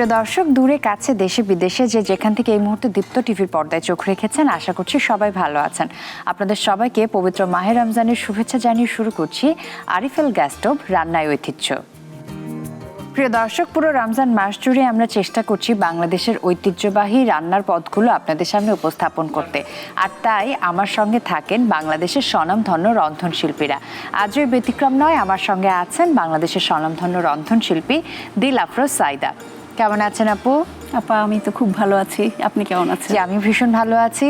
প্রিয় দর্শক, দূরে, কাছে, দেশে, বিদেশে যে যেখান থেকে এই মুহূর্তে দীপ্ত টিভির পর্দায় চোখ রেখেছেন, আশা করছি সবাই ভালো আছেন। আপনাদের সবাইকে পবিত্র মাহের রমজানের শুভেচ্ছা জানিয়ে শুরু করছি আরিফেল গ্যাস স্টোভ রান্নায় ঐতিহ্য। প্রিয় দর্শক, পুরো রমজান মাস জুড়ে আমরা চেষ্টা করছি বাংলাদেশের ঐতিহ্যবাহী রান্নার পদগুলো আপনাদের সামনে উপস্থাপন করতে। আর তাই আমার সঙ্গে থাকেন বাংলাদেশের স্বনামধন্য রন্ধনশিল্পীরা। আজও ব্যতিক্রম নয়, আমার সঙ্গে আছেন বাংলাদেশের স্বনামধন্য রন্ধনশিল্পী, দিল আফরোজ সাইদা। কেমন আছেন আপু? আপা, আমি তো খুব ভালো আছি। আপনি কেমন আছেন? আমি ভীষণ ভালো আছি।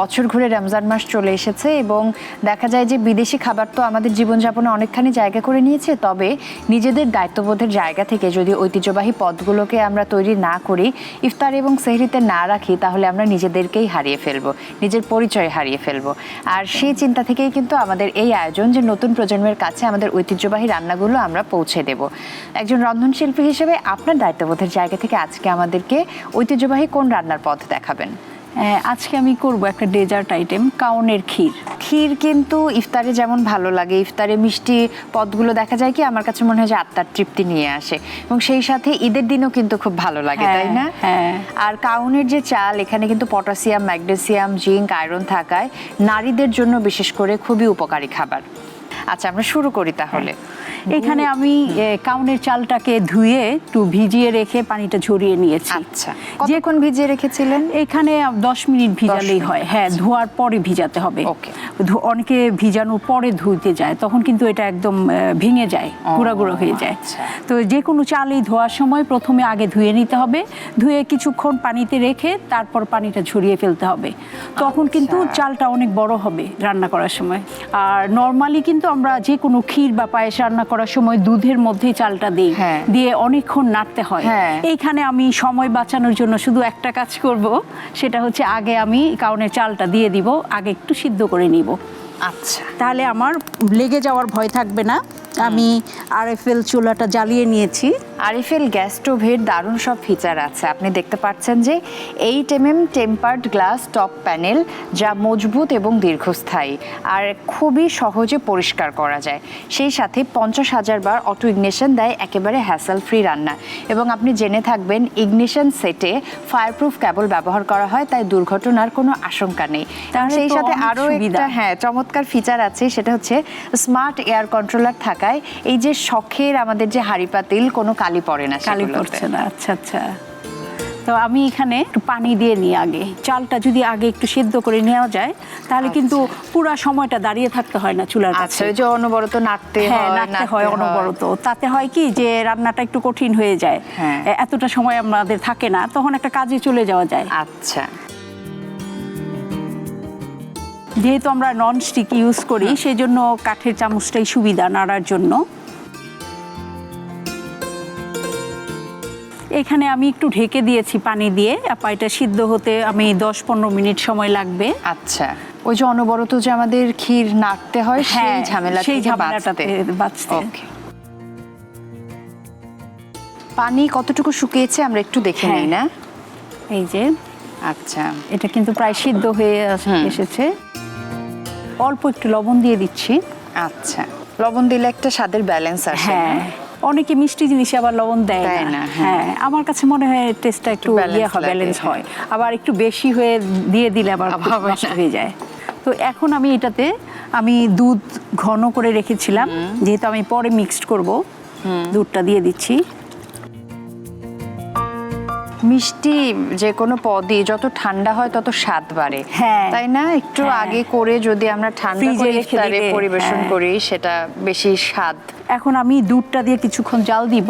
বছর ঘুরে রমজান মাস চলে এসেছে এবং দেখা যায় যে বিদেশি খাবার তো আমাদের জীবনযাপনে অনেকখানি জায়গা করে নিয়েছে, তবে নিজেদের দায়িত্ববোধের জায়গা থেকে যদি ঐতিহ্যবাহী পদগুলোকে আমরা তৈরি না করি, ইফতার এবং সেহরিতে না রাখি, তাহলে আমরা নিজেদেরকেই হারিয়ে ফেলব, নিজের পরিচয় হারিয়ে ফেলব। আর সেই চিন্তা থেকেই কিন্তু আমাদের এই আয়োজন যে নতুন প্রজন্মের কাছে আমাদের ঐতিহ্যবাহী রান্নাগুলো আমরা পৌঁছে দেব। একজন রন্ধনশিল্পী হিসেবে আপনার দায়িত্ববোধের জায়গা থেকে আজকে আমাদেরকে ঐতিহ্যবাহী কোন রান্নার পথ দেখাবেন? হ্যাঁ, আজকে আমি করব একটা ডেজার্ট আইটেম কাউনের ক্ষীর। ক্ষীর কিন্তু ইফতারে যেমন ভালো লাগে ইফতারে মিষ্টি পদগুলো দেখা যায় কি আমার কাছে মনে হয় যে আত্মার তৃপ্তি নিয়ে আসে। এবং সেই সাথে ঈদের দিনও কিন্তু খুব ভালো লাগে হ্যাঁ, তাই না? হ্যাঁ। আর কাউনের যে চাল এখানে কিন্তু পটাশিয়াম ম্যাগনেসিয়াম জিঙ্ক আয়রন থাকায় নারীদের জন্য বিশেষ করে খুবই উপকারী খাবার। আচ্ছা আমরা শুরু করি তাহলে। এখানে আমি কাউনের চালটাকে ধুয়ে একটু ভিজিয়ে রেখে পানিটা ঝরিয়ে নিয়েছি। আচ্ছা। কতক্ষণ ভিজিয়ে রেখেছিলেন? এখানে দশ মিনিট ভিজালেই হয়। হ্যাঁ ধোয়ার পরে ভিজাতে হবে. অনেকে ভিজানোর পরে ধুইতে যায় তখন কিন্তু এটা একদম ভেঙে যায় গুঁড়া গুঁড়ো হয়ে যায়। আচ্ছা। তো যে কোনো চালই ধোয়ার সময় প্রথমে আগে ধুয়ে নিতে হবে। ধুয়ে কিছুক্ষণ পানিতে রেখে তারপর পানিটা ঝরিয়ে ফেলতে হবে। তখন কিন্তু আচ্ছা। চালটা অনেক বড় হবে রান্না করার সময়। আর নর্মালি কিন্তু আমরা যে কোনো ক্ষীর বা পায়েস রান্না করার সময় দুধের মধ্যে চালটা দিই হ্যাঁ। দিয়ে অনেকক্ষণ নাড়তে হয় হ্যাঁ। এইখানে আমি সময় বাঁচানোর জন্য শুধু একটা কাজ করব সেটা হচ্ছে আগে আমি কাউনের চালটা দিয়ে দিব আগে একটু সিদ্ধ করে নিব আচ্ছা। তাহলে আমার লেগে যাওয়ার ভয় থাকবে না। আমি আরএফএল চুলাটা জ্বালিয়ে নিয়েছি। আরিফেল গ্যাস স্টোভের দারুণ সব ফিচার আছে। আপনি দেখতে পাচ্ছেন যে eight M M tempered glass top panel যা মজবুত এবং দীর্ঘস্থায়ী আর খুবই সহজে পরিষ্কার করা যায়। সেই সাথে পঞ্চাশ হাজার বার অটো ইগনিশন দেয় একেবারে হ্যাসেল ফ্রি রান্না। এবং আপনি জেনে থাকবেন ইগনিশন সেটে ফায়ারপ্রুফ কেবল ব্যবহার করা হয় তাই দুর্ঘটনার কোনো আশঙ্কা নেই। তাহলে সেই সাথে আরও একটা হ্যাঁ চমৎকার ফিচার আছে সেটা হচ্ছে স্মার্ট এয়ার কন্ট্রোলার থাকায় এই যে শখের আমাদের যে হাড়ি পাতিল কোনো কালি পড়ে না কালি পড়ছে না আচ্ছা আচ্ছা। তো আমি এখানে একটু পানি দিয়ে নিই আগে। চালটা যদি আগে একটু সেদ্ধ করে নেওয়া যায় তাহলে কিন্তু পুরো সময়টা দাঁড়িয়ে থাকতে হয় না চুলার আচ্ছা কাছে। যে অনবরত নাড়তে হ্যাঁ হয় নাড়তে হয় অনবরত। তাতে হয় কি যে রান্নাটা একটু কঠিন হয়ে যায়। হ্যাঁ। এতটা সময় আমাদের থাকে না তখন একটা কাজে চলে যাওয়া যায়। আচ্ছা। যেহেতু আমরা নন স্টিক ইউজ করি সেই জন্য কাঠের চামচটাই সুবিধা নাড়ার জন্য। এখানে আমি একটু ঢেকে দিয়েছি পানি দিয়ে। আপা এটা সিদ্ধ হতে আমি দশ পনেরো মিনিট সময় লাগবে। আচ্ছা। ওই যে অনবরত যে আমাদের ক্ষীর নাড়তে হয় সেই হ্যাঁ, ঝামেলা সেই ঝামেলাটাতে বাঁচতে। পানি কতটুকু শুকিয়েছে আমরা একটু দেখে হ্যাঁ। নিই না? এই যে। আচ্ছা। এটা কিন্তু প্রায় সিদ্ধ হয়ে এসেছে। অল্প একটু লবণ দিয়ে দিচ্ছি। আচ্ছা। লবণ দিলে একটা স্বাদের ব্যালেন্স আসে হ্যাঁ। অনেকে মিষ্টি জিনিসে আবার লবণ দেয় না। হ্যাঁ। হ্যাঁ আমার কাছে মনে হয় টেস্টটা একটু ইয়ে হয় ব্যালেন্স হ্যাঁ। আবার একটু বেশি হয়ে দিয়ে দিলে আবার নষ্ট হয়ে যায়। তো এখন আমি এটাতে আমি দুধ ঘন করে রেখেছিলাম। যেহেতু আমি পরে মিক্সড করব দুধটা দিয়ে দিচ্ছি। মিষ্টি যে কোনো পদই যত ঠান্ডা হয় তত স্বাদ বাড়ে। হ্যাঁ। তাই না? একটু হ্যাঁ। আগে করে যদি আমরা ঠান্ডা করে ইফতারে পরিবেশন হ্যাঁ। করি সেটা বেশি স্বাদ। এখন আমি দুধটা দিয়ে কিছুক্ষণ জাল দিব।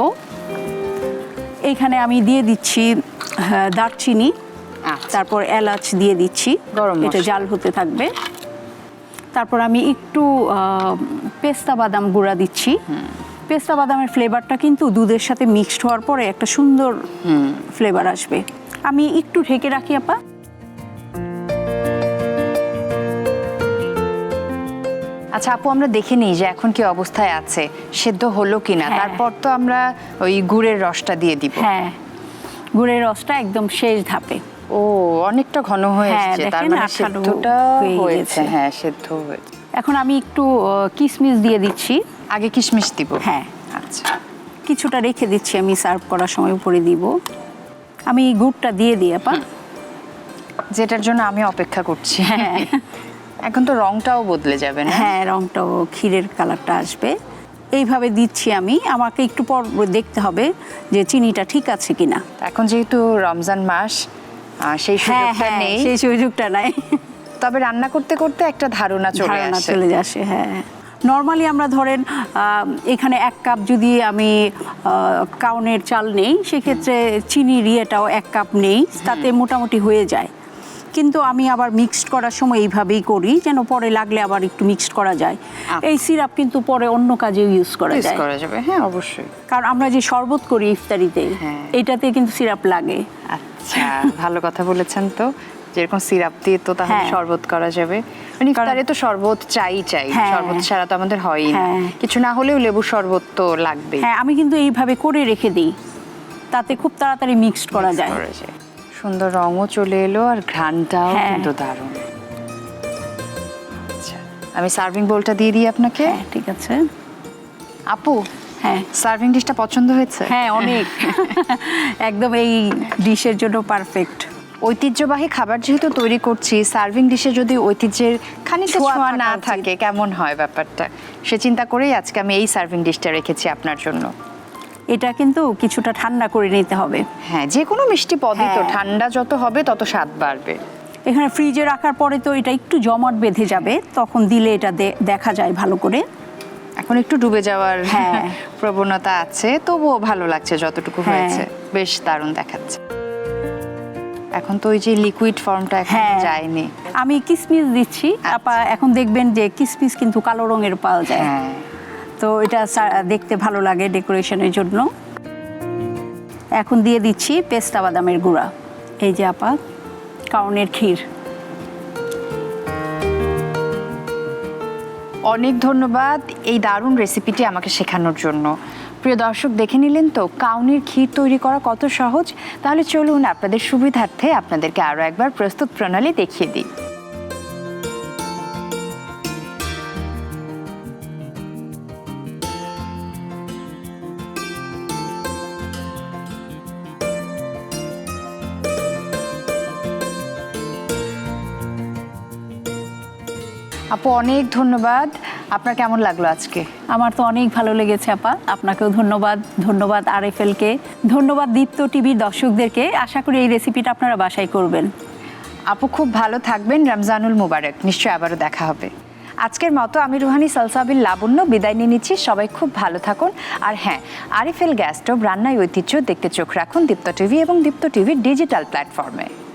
এইখানে আমি দিয়ে দিচ্ছি দারচিনি আচ্ছা। তারপর এলাচ দিয়ে দিচ্ছি। গরম এটা জাল হতে থাকবে। তারপর আমি একটু পেস্তা বাদাম গুঁড়া দিচ্ছি। পেস্তা বাদামের ফ্লেভারটা কিন্তু দুধের সাথে মিক্সড হওয়ার পরে একটা সুন্দর ফ্লেভার আসবে। আমি একটু ঢেকে রাখি আপা। আচ্ছা আপু আমরা দেখে নিই যে এখন কি অবস্থায় আছে। সেদ্ধ হলো কিনা? হ্যাঁ। তারপর তো আমরা ওই গুড়ের রসটা দিয়ে দিব। হ্যাঁ। গুড়ের রসটা একদম শেষ ধাপে। ও অনেকটা ঘন হয়ে হ্যাঁ, এসেছে। তার মানে সেদ্ধটা হয়ে হয়েছে। হ্যাঁ সেদ্ধ হয়েছে। এখন আমি একটু আহ, কিশমিশ দিয়ে দিচ্ছি। আগে কিশমিশ দিব? হ্যাঁ। আচ্ছা। কিছুটা রেখে দিচ্ছি আমি সার্ভ করার সময় উপরে দিব। আমি গুড়টা দিয়ে দিই আপা। যেটার জন্য আমি অপেক্ষা করছি। হ্যাঁ। এখন তো রংটাও বদলে যাবে না? হ্যাঁ রংটাও ক্ষীরের কালারটা আসবে। এইভাবে দিচ্ছি আমি। আমাকে একটু পর দেখতে হবে যে চিনিটা ঠিক আছে কিনা। এখন যেহেতু রমজান মাস সেই হ্যাঁ সুযোগটা হ্যাঁ নেই। সেই সুযোগটা নাই। তবে রান্না করতে করতে একটা ধারণা চলে আসে। চলে আসে হ্যাঁ নর্মালি আমরা ধরেন এখানে এক কাপ যদি আমি কাউনের চাল নেই সেক্ষেত্রে চিনির ইয়েটাও এক কাপ নেই তাতে মোটামুটি হয়ে যায়। কিন্তু আমি আবার মিক্সড করার সময় এইভাবেই করি যেন পরে লাগলে আবার একটু মিক্সড করা যায়। এই সিরাপ কিন্তু পরে অন্য কাজেও ইউজ করা যায়। করা যাবে হ্যাঁ অবশ্যই। কারণ আমরা যে শরবত করি ইফতারিতে হ্যাঁ। এটাতে কিন্তু সিরাপ লাগে। আচ্ছা ভালো কথা বলেছেন তো। যেরকম সিরাপ দিয়ে তো তাহলে হ্যাঁ। শরবত করা যাবে। মানে ইফতারে তো শরবত চাই চাই। হ্যাঁ। শরবত ছাড়া তো আমাদের হয়ই না। হ্যাঁ। কিছু না হলেও লেবু শরবত তো লাগবেই। হ্যাঁ আমি কিন্তু এইভাবে করে রেখে দিই। তাতে খুব তাড়াতাড়ি মিক্সড করা যায়। সুন্দর রঙও চলে এলো আর ঘ্রাণটাও। কিন্তু দারুণ। আচ্ছা আমি সার্ভিং বোলটা দিয়ে দিই আপনাকে? ঠিক আছে। আপু হ্যাঁ। সার্ভিং ডিশটা পছন্দ হয়েছে? হ্যাঁ অনেক। একদম এই ডিশের জন্য পারফেক্ট ঐতিহ্যবাহী খাবার যেহেতু তৈরি করছি সার্ভিং ডিশে যদি ঐতিহ্যের খানিকটা ছোঁয়া না থাকে কেমন হয় ব্যাপারটা? সে চিন্তা করেই আজকে আমি এই সার্ভিং ডিশটা রেখেছি আপনার জন্য। এটা কিন্তু কিছুটা ঠান্ডা করে নিতে হবে। হ্যাঁ যে কোনো মিষ্টি পদই তো হ্যাঁ। ঠান্ডা যত হবে তত স্বাদ বাড়বে। এখানে ফ্রিজে রাখার পরে তো এটা একটু জমাট বেঁধে যাবে তখন দিলে এটা দেখা যায় ভালো করে। এখন একটু ডুবে যাওয়ার হ্যাঁ। প্রবণতা আছে তবুও ভালো লাগছে যতটুকু হ্যাঁ। হয়েছে। বেশ দারুণ দেখাচ্ছে। এখন তো ওই যে লিকুইড ফর্মটা এখন হ্যাঁ। যায়নি। আমি কিসমিস দিচ্ছি। আপা এখন দেখবেন যে কিসমিস কিন্তু কালো রঙের পাওয়া যায়। হ্যাঁ। তো এটা দেখতে ভালো লাগে ডেকোরেশনের জন্য। এখন দিয়ে দিচ্ছি পেস্তা বাদামের গুঁড়া। এই যে আপা কাউনের ক্ষীর। অনেক ধন্যবাদ এই দারুণ রেসিপিটি আমাকে শেখানোর জন্য। প্রিয় দর্শক, দেখে নিলেন তো, কাউনির ক্ষীর তৈরি করা কত সহজ? তাহলে চলুন আপনাদের সুবিধার্থে আপনাদেরকে আরও একবার প্রস্তুত প্রণালী দেখিয়ে দিই। আপু, অনেক ধন্যবাদ। আপনার কেমন লাগল আজকে? আমার তো অনেক ভালো লেগেছে, আপা। আপনাকেও ধন্যবাদ। ধন্যবাদ আরএফএলকে। ধন্যবাদ দীপ্ত টিভির দর্শকদেরকে। আশা করি এই রেসিপিটা আপনারা বাসায় করবেন। আপু, খুব ভালো থাকবেন। রমজানুল মুবারক। নিশ্চয়ই আবারও দেখা হবে। আজকের মতো আমি রুহানি সালসাবিল লাবণ্য বিদায় নিয়ে নিচ্ছি। সবাই খুব ভালো থাকুন। আর হ্যাঁ আরিফেল গ্যাস স্টোভ রান্নায় ঐতিহ্য দেখতে চোখ রাখুন দীপ্ত টিভি এবং দীপ্ত টিভির ডিজিটাল প্ল্যাটফর্মে।